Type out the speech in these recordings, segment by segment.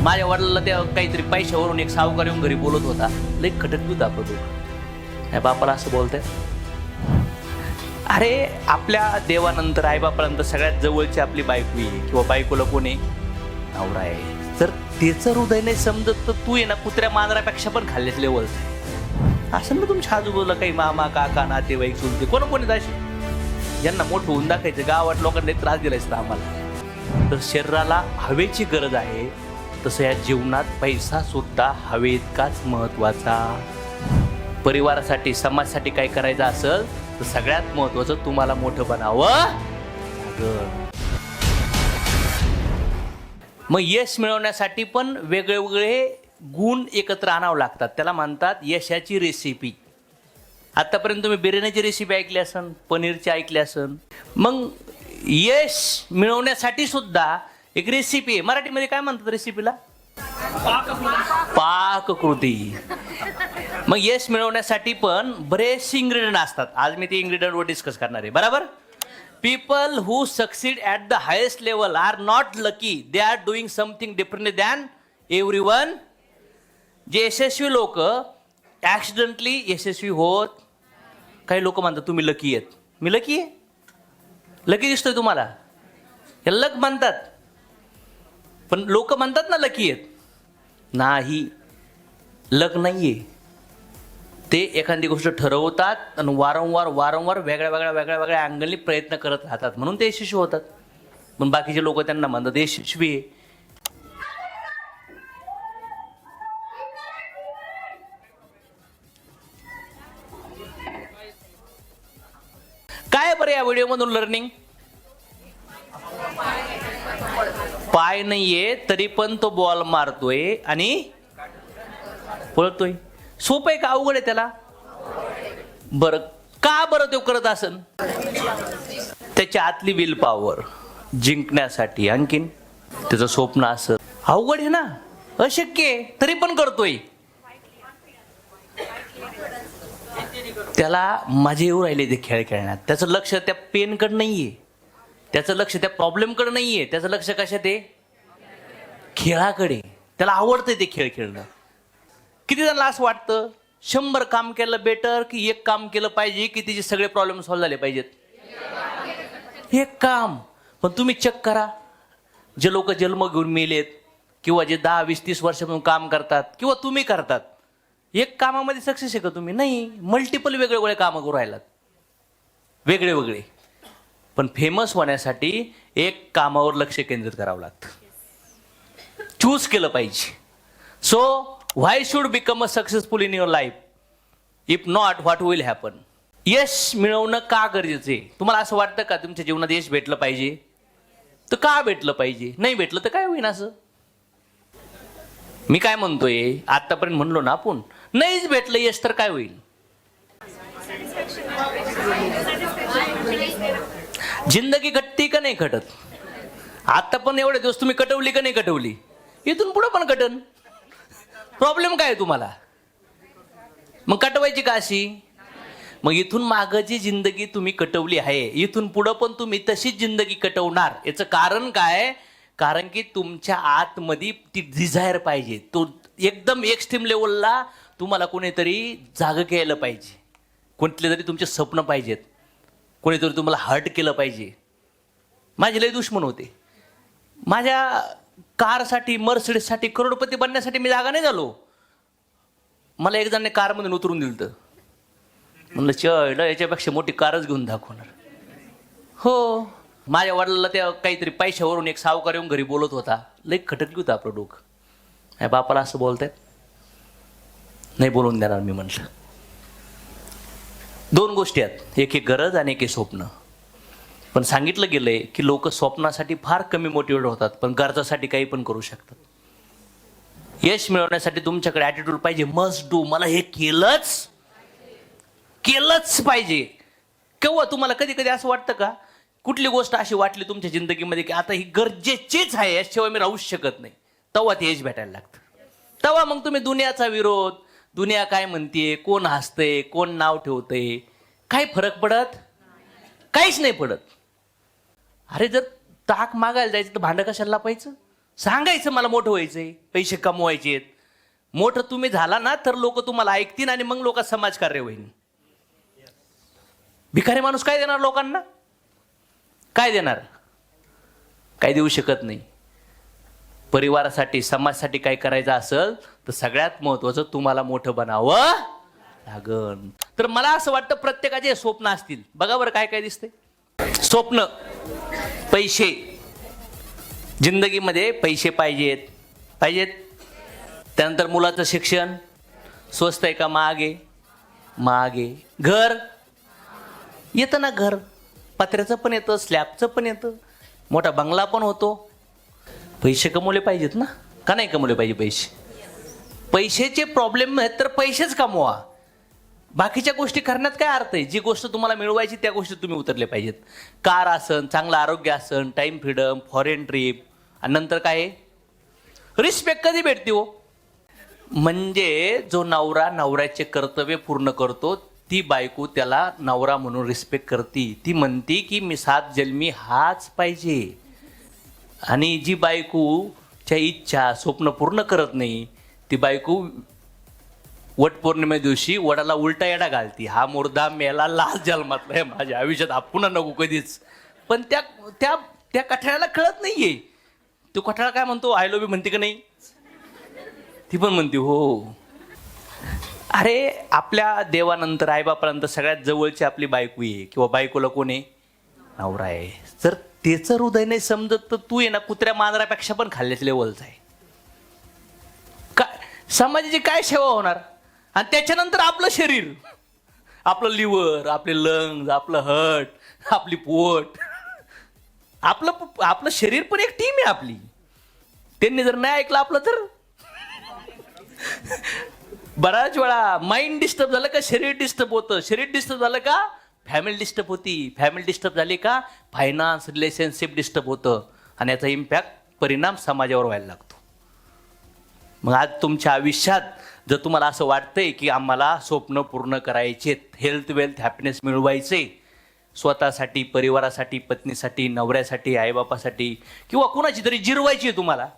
माझ्या वडिलाला त्या काहीतरी पैशावरून एक सावकार येऊन घरी बोलत होता. लई खटकली होता दाखवतो नाही बापाला असं बोलतंय? अरे आपल्या देवानंतर आईबापानंतर सगळ्यात जवळची आपली बायको आहे किंवा बायकोला कोण आहे? नवरा आहे. जर त्याचं हृदय नाही समजत तर तू आहे ना कुत्र्या मांजरापेक्षा पण खाल्लेच लेवल असं ना तुमच्या आजूबाजूला काही मामा काका नातेवाईक चुलते कोण कोणी असे यांना मोठं होऊन दाखायचं. गावात लोकांना त्रास दिलायच आम्हाला. तर शरीराला हवेची गरज आहे. तसं या जीवनात पैसा सुद्धा हवे इतकाच महत्त्वाचा. परिवारासाठी समाजासाठी काय करायचं असेल तर सगळ्यात महत्वाचं तुम्हाला मोठं बनावं मग यश मिळवण्यासाठी पण वेगळे वेगळे गुण एकत्र आणावं लागतात. त्याला म्हणतात यशाची रेसिपी आतापर्यंत तुम्ही बिर्याणीची रेसिपी ऐकली असन पनीरची ऐकली असन. मग यश मिळवण्यासाठी सुद्धा एक रेसिपी आहे. मराठीमध्ये काय म्हणतात रेसिपीला पाककृती. मग यश मिळवण्यासाठी पण बरेचसे इंग्रेडियंट असतात. आज मी ते इन्ग्रेडियंटवर डिस्कस करणार आहे. बरोबर? People who succeed at the highest level are not lucky they are doing something different than everyone जे यशस्वी लोक ॲक्सिडेंटली यशस्वी होत काही लोक म्हणतात तुम्ही लकी आहेत. मी लकी आहे? लकी दिसतोय तुम्हाला? हे लक म्हणतात. पण लोक म्हणतात ना लकी आहेत. नाही लक नाहीये. ते एखादी गोष्ट ठरवतात आणि वारंवार वारंवार वेगळ्या वेगळ्या वेगळ्या वेगळ्या अँगलनी प्रयत्न करत राहतात. म्हणून ते यशस्वी होतात. पण बाकीचे लोक त्यांना म्हणतात यशस्वी आहे. काय बरं या व्हिडिओमधून लर्निंग पाय नाहीये तरी पण तो बॉल मारतोय. आणि पळतोय. सोपं आहे का? अवघड आहे त्याला? बरं. का बरं तो करत असन? त्याच्या आतली विल पॉवर जिंकण्यासाठी आणखीन त्याचं स्वप्न असं. अवघड आहे ना? अशक्य आहे. तरी पण करतोय. त्याला मजा येऊ राहिली ते खेळ खेळण्यात. त्याचं लक्ष त्या पेनकडे नाहीये. त्याचं लक्ष त्या प्रॉब्लेमकडे आहे त्याचं लक्ष कशात आहे? खेळाकडे. त्याला आवडतंय ते खेळ खेळणं. किती जणांना असं वाटतं शंभर काम केलं बेटर की एक काम केलं पाहिजे की तिचे सगळे प्रॉब्लेम सॉल्व्ह झाले पाहिजेत? एक काम. पण तुम्ही चेक करा. जे लोक जन्म घेऊन मेलेत किंवा जे दहा वीस तीस वर्षापासून काम करतात किंवा तुम्ही करतात एक कामामध्ये सक्सेस आहे का तुम्ही? नाही. मल्टिपल वेगळे वेगळे कामं करू राहिलात. वेगळे वेगळे पण फेमस होण्यासाठी एक कामावर लक्ष केंद्रित करावं लागतं. चूज केलं पाहिजे. So why should become a successful in your life if not what will happen यश मिळवणं का गरजेचं आहे? तुम्हाला असं वाटतं का तुमच्या जीवनात यश भेटलं पाहिजे? तर का भेटलं पाहिजे? नाही भेटलं तर काय होईन असं? मी काय म्हणतोय? आतापर्यंत म्हणलो ना आपण नाहीच भेटलं यश तर काय होईल? जिंदगी घटती का नाही घटत? आता पण एवढे दिवस तुम्ही कटवली का नाही कटवली? इथून पुढं पण कटन. प्रॉब्लेम काय आहे तुम्हाला? मग कटवायची का अशी? मग इथून मागं जी जिंदगी तुम्ही कटवली आहे इथून पुढं पण तुम्ही तशीच जिंदगी कटवणार. याचं कारण काय? कारण की तुमच्या आतमध्ये ती डिझायर पाहिजे. तो एकदम एक्स्ट्रीम लेवलला तुम्हाला कोणीतरी जाग घ्यायला पाहिजे. कोणतले तरी तुमचे स्वप्न पाहिजेत. कोणीतरी तुम्हाला हर्ट केलं पाहिजे. माझे लय दुश्मन होते. माझ्या कारसाठी मर्सिडीजसाठी करोडपती बनण्यासाठी मी जागा नाही झालो. मला एक जणांनी कारमधून उतरून दिलं तर म्हणलं चळ याच्यापेक्षा मोठी कारच घेऊन दाखवणार. हो. माझ्या वडिलाला त्या काहीतरी पैशावरून एक सावकार येऊन घरी बोलत होता. लई खटकली होतं आपलं डोकं. बापाला असं बोलतायत? नाही बोलून देणार मी म्हटलं दोन गोष्टी आहेत. एक एक गरज आणि एक हे स्वप्न. पण सांगितलं गेलंय की लोक स्वप्नासाठी फार कमी मोटिवेट होतात पण गरजासाठी काही पण करू शकतात. यश मिळवण्यासाठी तुमच्याकडे ॲटिट्यूड पाहिजे. मस्ट डू मला हे केलंच केलंच पाहिजे. केव्हा? तुम्हाला कधी कधी असं वाटतं का? कुठली गोष्ट अशी वाटली तुमच्या जिंदगीमध्ये की आता ही गरजेचीच आहे याशिवाय मी राहूच शकत नाही. तेव्हा ते यश भेटायला लागतं. तेव्हा मग तुम्ही दुनियाचा विरोध दुनिया काय म्हणते कोण हसतंय कोण नाव ठेवतंय काय फरक पडत? काहीच नाही पडत. अरे जर ताक मागायला जायचं तर भांडं कशाला लापायचं? सांगायचं मला मोठं व्हायचंय पैसे कमवायचे आहेत. मोठं तुम्ही झाला ना तर लोक तुम्हाला ऐकतील आणि मग लोक समाजकार्य होईल. भिकारी माणूस काय देणार लोकांना? काय देणार? काय देऊ शकत नाही. परिवारासाठी समाजासाठी काय करायचं असेल तर सगळ्यात महत्वाचं तुम्हाला मोठं बनावं लागन. तर मला असं वाटतं प्रत्येकाचे स्वप्न असतील. बघा बरं काय काय दिसतंय. स्वप्न. पैसे. जिंदगीमध्ये पैसे पाहिजेत. पाहिजेत. त्यानंतर मुलाचं शिक्षण. स्वस्त आहे का? मागे. मागे. घर. येतं ना घर. पत्र्याचं पण येतं स्लॅबचं पण येतं. मोठा बंगला पण होतो. पैसे कमवले पाहिजेत ना? का नाही कमवले पाहिजे पैसे? पैशाचे प्रॉब्लेम आहेत तर पैसेच कमवा. बाकीच्या गोष्टी करण्यात काय अर्थ आहे? जी गोष्ट तुम्हाला मिळवायची त्या गोष्टी तुम्ही उतरले पाहिजेत. कार असन चांगलं आरोग्य असन टाईम फ्रीडम फॉरेन ट्रिप आणि नंतर काय रिस्पेक्ट कधी भेटते हो? म्हणजे जो नवरा नवऱ्याचे कर्तव्य पूर्ण करतो ती बायको त्याला नवरा म्हणून रिस्पेक्ट करते. ती म्हणते की मी सात जन्मी हाच पाहिजे. आणि जी बायकोच्या इच्छा स्वप्न पूर्ण करत नाही ती बायको वटपौर्णिमे दिवशी वडाला उलटा येडा घालती. हा मुर्दा मेला लाल जन्मातला आहे माझ्या आयुष्यात. हा नको कधीच. पण त्या त्या त्या कठाळ्याला कळत नाहीये. तो कठाळा काय म्हणतो? आय बी म्हणते का नाही? ती पण म्हणते हो, हो. अरे आपल्या देवानंतर आईबापानंतर सगळ्यात जवळची आपली बायको आहे. किंवा बायकोला कोण आहे? नवरा आहे. जर त्याचं हृदय नाही समजत तर तू आहे ना कुत्र्या मांजरापेक्षा पण खाल्ल्याच लेवलचा आहे. काय समाजाची काय सेवा होणार? आणि त्याच्यानंतर आपलं शरीर. आपलं लिव्हर आपले लंग्स आपलं हर्ट आपली पोट. आपलं आपलं शरीर पण एक टीम आहे आपली. त्यांनी जर नाही ऐकलं आपलं तर? बराच वेळा माइंड डिस्टर्ब झालं का शरीर डिस्टर्ब होतं. शरीर डिस्टर्ब झालं का? फॅमिली डिस्टर्ब होती. फॅमिली डिस्टर्ब झाली का? फायनान्स रिलेशनशिप डिस्टर्ब होतं. आणि याचा इम्पॅक्ट परिणाम समाजावर व्हायला लागतो. मग आज तुमच्या आयुष्यात जर तुम्हाला असं वाटतंय की आम्हाला स्वप्न पूर्ण करायचे हेल्थ वेल्थ हॅपीनेस मिळवायचे स्वतःसाठी परिवारासाठी पत्नीसाठी नवऱ्यासाठी आईबापासाठी किंवा कुणाची तरी जिरवायची आहे तुम्हाला?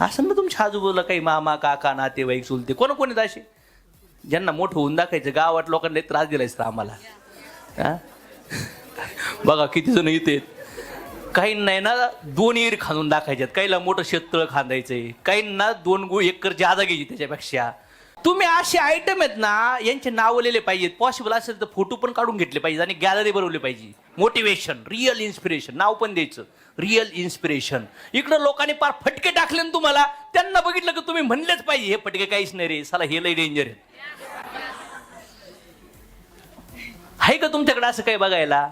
असं ना तुमच्या आजूबाजूला काही मामा काका नातेवाईक चुलते कोण कोण आहेत असे? ज्यांना मोठं होऊन दाखायचं गावात लोकांना त्रास दिलायच तर आम्हाला. बघा किती जण येते काहींना आहे ना दोन इर खांदून दाखायच्यात काहीला मोठं शेततळ खांदायचंय. काहींना दोन गो एकर जादा घ्यायची त्याच्यापेक्षा. तुम्ही असे आयटम आहेत ना यांचे नाव लिहिले पाहिजेत. पॉसिबल असेल तर फोटो पण काढून घेतले पाहिजे आणि गॅलरी बनवली पाहिजे. मोटिवेशन रिअल इन्स्पिरेशन नाव पण द्यायचं. रिअल इन्स्पिरेशन इकडं लोकांनी पार फटके टाकले ना तुम्हाला. त्यांना बघितलं की तुम्ही म्हणलेच पाहिजे हे फटके काहीच नाही रे. साला हे लय डेंजर आहे आहे का तुमच्याकडे असं काही बघायला?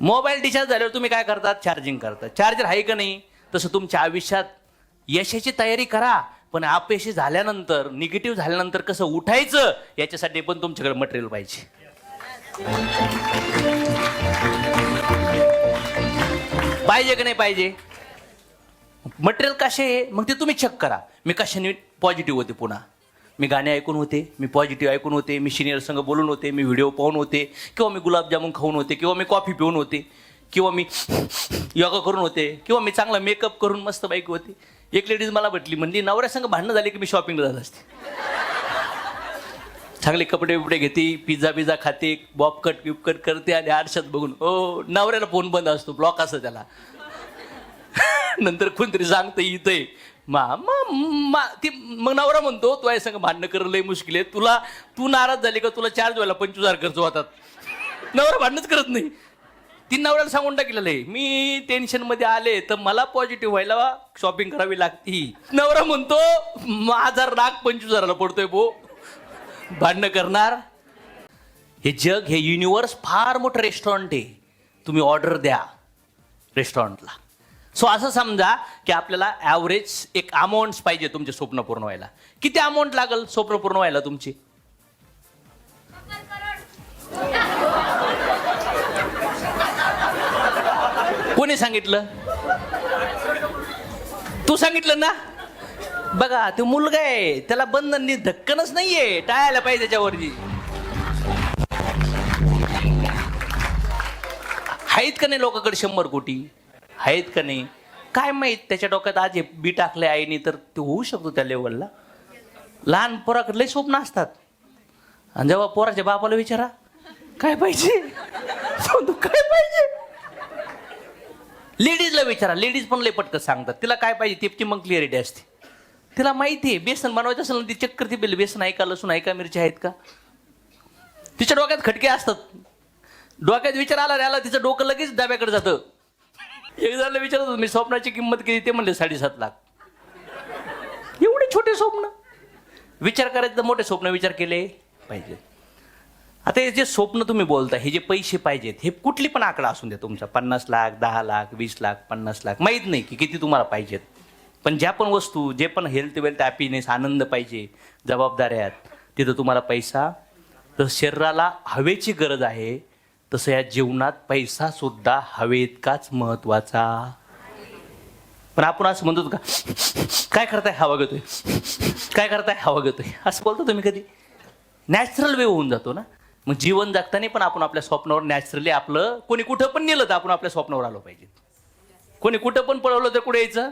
मोबाईल डिचार्ज झाल्यावर तुम्ही काय करतात? चार्जिंग करतात. चार्जर आहे का नाही? तसं तुमच्या आयुष्यात यशाची तयारी करा. पण अपयशी झाल्यानंतर निगेटिव्ह झाल्यानंतर कसं उठायचं याच्यासाठी पण तुमच्याकडे मटेरियल पाहिजे. पाहिजे का नाही पाहिजे? मटेरियल कसे आहे? मग ते तुम्ही चेक करा. मी कशाने पॉझिटिव्ह होते पुन्हा? मी गाणे ऐकून होते मी पॉझिटिव्ह ऐकून होते मी सिनियर संघ बोलून होते मी व्हिडिओ पाहून होते किंवा मी गुलाबजामुन खाऊन होते किंवा मी कॉफी पिऊन होते किंवा मी योगा करून होते किंवा मी चांगला मेकअप करून मस्त बाईक होते. एक लेडीज मला म्हटली म्हणजे नवऱ्यासंग भांडणं झाली की मी शॉपिंगला जात असते. चांगले कपडे बिपडे घेते पिझ्झा पिझ्झा खाते बॉबकट बिपकट करते आणि आरशात बघून ओ नवऱ्याला फोन बंद असतो ब्लॉक असतो त्याला. नंतर कोणतरी सांगतं इथं मा मा- मा ती मग नवरा म्हणतो तू आहे संग भांडणं करणं लय मुश्किल आहे. तुला तू नाराज झाली का तुला चार्ज व्हायला पंचवीस हजार खर्च होतात. नवरा भांडणच करत नाही. ती नवऱ्याला सांगून टाकलेलं आहे मी टेन्शनमध्ये आले तर मला पॉझिटिव्ह व्हायला शॉपिंग करावी लागती. नवरा म्हणतो माझा राग पंचवीस हजाराला पडतोय भो भांडणं करणार? हे जग हे युनिवर्स फार मोठं रेस्टॉरंट आहे. तुम्ही ऑर्डर द्या रेस्टॉरंटला सो असं समजा की आपल्याला ॲव्हरेज एक अमाऊंट पाहिजे तुमचे स्वप्न पूर्ण व्हायला. किती अमाऊंट लागेल स्वप्न पूर्ण व्हायला तुमची? कोणी सांगितलं? तू सांगितलं ना? बघा तो मुलगा आहे. त्याला बंधन धक्कनच नाहीये. टाळायला पाहिजे त्याच्यावरती. आहेत का नाही लोकांकडे शंभर कोटी? आहेत का नाही? काय माहीत त्याच्या डोक्यात आज बी टाकले आईने तर ते होऊ शकतो त्या लेवलला लहान पोराकडे लय स्वप्न असतात. आणि जेव्हा पोराच्या बापाला विचारा काय पाहिजे? तो काय पाहिजे? लेडीजला विचारा लेडीज पण लय पटकन सांगतात. तिला काय पाहिजे? तिची मग क्लिअरिटी असते. तिला माहिती आहे बेसन बनवायचं असेल ना ती चक्कर ती बिल बेसन आहे का लसूण आहे का मिरची आहेत का? तिच्या डोक्यात खटके असतात. डोक्यात विचार आला रे आला तिचं डोकं लगेच डाब्याकडे जातं. एक झालं विचारत होतो मी स्वप्नाची किंमत किती? ते म्हणले साडेसात लाख. एवढे छोटे स्वप्न. विचार करायचं तर मोठे स्वप्न विचार केले. पाहिजे. आता हे जे स्वप्न तुम्ही बोलता हे जे पैसे पाहिजेत हे कुठली पण आकडा असून द्या तुमचा. पन्नास लाख दहा लाख वीस लाख पन्नास लाख. माहीत नाही की किती तुम्हाला पाहिजेत. पण ज्या पण वस्तू जे पण हेल्थ वेल्थ हॅपीनेस आनंद पाहिजे जबाबदाऱ्या आहेत तिथं तुम्हाला पैसा. तर शरीराला हवेची गरज आहे. तसं या जीवनात पैसा सुद्धा हवे इतकाच महत्त्वाचा. पण आपण असं म्हणतो का काय करताय? हवा घेतोय. काय करताय? हवा घेतोय. असं बोलतो तुम्ही कधी? नॅचरल वे होऊन जातो ना. मग जीवन जगताना पण आपण आपल्या स्वप्नावर नॅचरली आपलं कोणी कुठं पण नेलं तर आपण आपल्या स्वप्नावर आलो पाहिजे. कोणी कुठं पण पळवलं तर कुठे यायचं?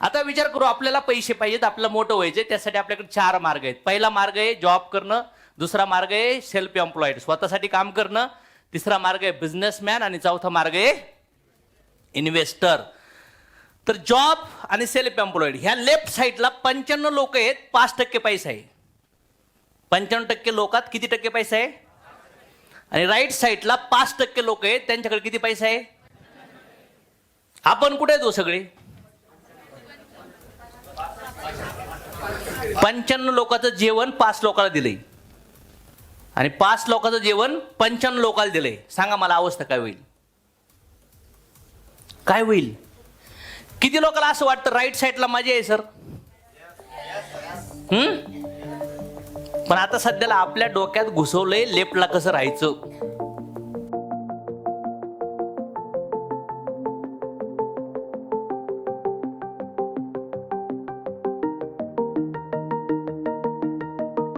आता विचार करू आपल्याला पैसे पाहिजेत आपल्याला मोठं व्हायचे त्यासाठी आपल्याकडे चार मार्ग आहेत. पहिला मार्ग आहे जॉब करणं दुसरा मार्ग आहे सेल्फ एम्प्लॉईड स्वतःसाठी काम करणं तिसरा मार्ग आहे बिझनेसमॅन आणि चौथा मार्ग आहे इन्व्हेस्टर तर जॉब आणि सेल्फ एम्प्लॉईड ह्या लेफ्ट साईडला पंच्याण्णव लोक आहेत पाच टक्के पैसा आहे. पंच्याण्णव टक्के लोकात किती टक्के पैसा आहे? आणि राईट साईडला पाच टक्के लोक आहेत त्यांच्याकडे किती पैसा आहे? आपण कुठे येतो हो सगळे? पंच्याण्णव लोकांचं जेवण पाच लोकांना दिलंय. आणि पाच लोकांचं जेवण पंच्याण्णव लोकांना दिलंय. सांगा मला अवस्था काय होईल? काय होईल? किती लोकांना असं वाटतं राईट साईडला मजा आहे सर हम्म? पण आता सध्याला आपल्या डोक्यात घुसवलंय लेफ्टला कसं राहायचं?